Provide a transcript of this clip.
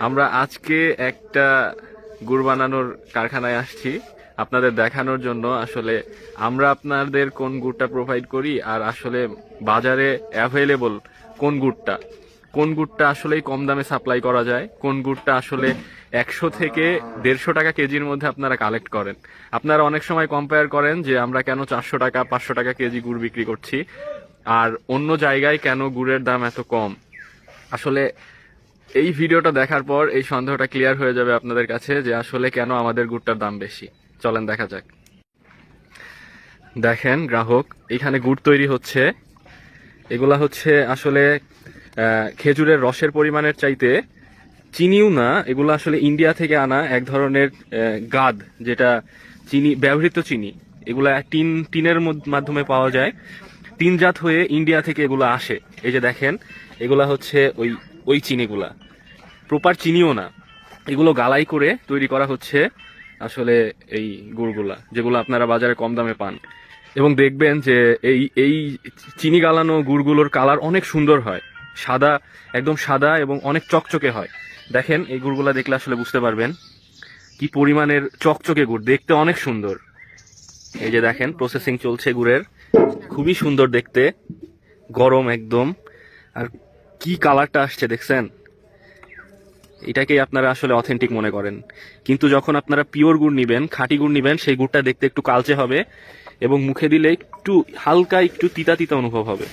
আমরা আজকে একটা গুড় বানানোর কারখানায় আসছি। আপনাদের দেখানোর জন্য আসলে আমরা আপনাদের কোন গুড়টা প্রোভাইড করি আর আসলে বাজারে অ্যাভেলেবল কোন গুড়টা। কোন গুড়টা আসলেই কম দামে সাপ্লাই করা যায়, কোন গুড়টা আসলে একশো থেকে দেড়শো টাকা কেজির মধ্যে আপনারা কালেক্ট করেন। আপনারা অনেক সময় কম্পেয়ার করেন যে আমরা কেন চারশো টাকা, পাঁচশো টাকা কেজি গুড় বিক্রি করছি, আর অন্য জায়গায় কেন গুড়ের দাম এত কম। আসলে এই ভিডিওটা দেখার পর এই সন্দেহটা ক্লিয়ার হয়ে যাবে আপনাদের কাছে যে আসলে কেন আমাদের গুড়টার দাম বেশি। চলেন দেখা যাক। দেখেন গ্রাহক, এখানে গুড় তৈরি হচ্ছে। এগুলা হচ্ছে আসলে খেজুরের রসের পরিমাণের চাইতে চিনিও না, এগুলো আসলে ইন্ডিয়া থেকে আনা এক ধরনের গাদ, যেটা চিনি, ব্যবহৃত চিনি। এগুলা টিন, টিনের মাধ্যমে পাওয়া যায়। টিনজাত হয়ে ইন্ডিয়া থেকে এগুলো আসে। এই যে দেখেন, এগুলা হচ্ছে ওই ওই চিনিগুলা। প্রপার চিনিও না। এগুলো গালাই করে তৈরি করা হচ্ছে আসলে এই গুড়গুলা, যেগুলো আপনারা বাজারে কম দামে পান। এবং দেখবেন যে এই এই চিনি গালানো গুড়গুলোর কালার অনেক সুন্দর হয়। সাদা, একদম সাদা এবং অনেক চকচকে হয়। দেখেন, এই গুড়গুলা দেখলে আসলে বুঝতে পারবেন কি পরিমাণের চকচকে গুড়। দেখতে অনেক সুন্দর। এই যে দেখেন প্রসেসিং চলছে গুড়ের। খুবই সুন্দর দেখতে। গরম একদম। আর কি কালারটা আসছে দেখছেন? এটাকেই আপনারা আসলে অথেন্টিক মনে করেন। কিন্তু যখন আপনারা পিওর গুড় নেবেন, খাঁটি গুড় নেবেন, সেই গুড়টা দেখতে একটু কালচে হবে এবং মুখে দিলে একটু হালকা, একটু তিতা তিতা অনুভব হবে।